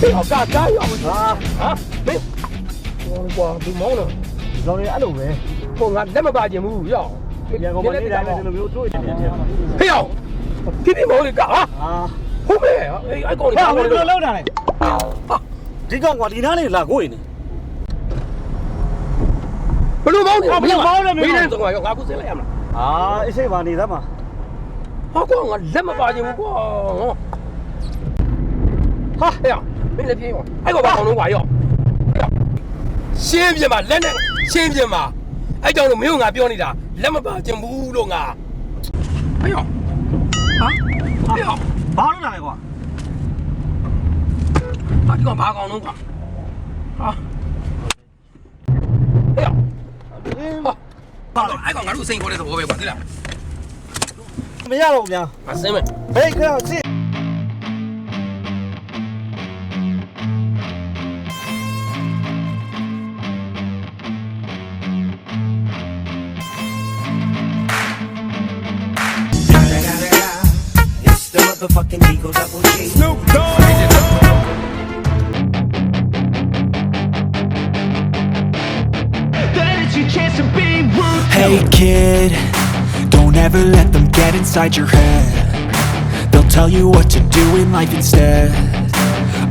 ဟောကာကားရောက်ဟာဟာမင်းဟောကွာဒီမောင်းတော့လောင်နေအဲ့လိုပဲဟိုငါလက်မပါခြင်းဘူးရောက်ရန်ကုန်မှာနေတိုင်းပဲဒီလိုမျိုးတွေ့နေတယ်ဟေးရောက်ပြပြမောင်းလေကာဟာအာဟုတ်ပဲအေးအဲ့ကောင်ဟာလေးဘယ်လိုလုပ်တာလဲဟာဒီကောင်ကဒီနားလေးလာကိုနေဘလို့မောင်းနေဟာဘယ်လိုမောင်းလဲမင်းမင်းလည်းတော့ရောက်ငါခုစင်းလိုက်ရမလားအာအစ်စိတ်ပါနေသမှာဟာကွာငါလက်မပါခြင်းဘူးကွာဟာဟေးရောက် မင်းလည်းပြေးရောအဲ့ကောင်ဘာကောင်လုံးကွာရောက်ရှင်းပြမှာလက်နဲ့ရှင်းပြမှာအဲ့ကြောင့်လို့မင်းကငါပြောနေတာလက်မပါခြင်းဘူးလို့ငါဟေးရောက်ဟာဟေးရောက်ဘာလို့လာလဲကွာဟာဒီကောင်ဘာကောင်လုံးကွာဟာဟေးရောက်ဟာဘာလို့အဲ့ကောင်ငါတို့စိန်ခေါ်တဲ့သဘောပဲကွာသိလားမရတော့ဗျာမစင်းမဲ့ဟေးခါစစ် motherfucking Eagle Double G. Hey kid, don't ever let them get inside your head. They'll tell you what to do in life instead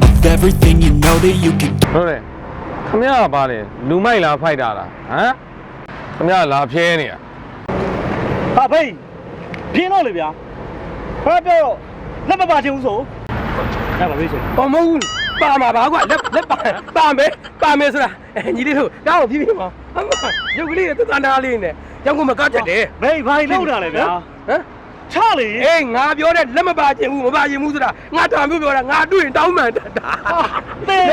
of everything you know that you can ဟုတ်တယ်ခမရကပါလေလူမိုက်လားဖိုက်တာလားဟမ်ခမရလာဖျဲနေရ ဟာဖေးပြင်းတော့လေဗျာဘာပြောတော့ လက်မပါချင်ဘူးဆိုအဲ့ပါဖေးဆို။ဘာမဟုတ်ဘူး။ပါမှာပါကွာလက်လက်ပါပါမယ်ပါမယ်ဆိုတာအဲညီလေးတို့ကောင်းအောင်ဖြည်းဖြည်းပါ။အမရုပ်ကလေးသတန်တာလေးနဲ့ကျောင်းကမကတ်တက်တယ်ဖေးဘာလို့တာလဲဗျာဟမ်ချလေအေးငါပြောတဲ့လက်မပါခြင်းဘူးမပါခြင်းဘူးဆိုတာငါတောင်ပြောပြောတာငါတွေ့ရင်တောင်းမှန်တတ်တာတေးဗျာ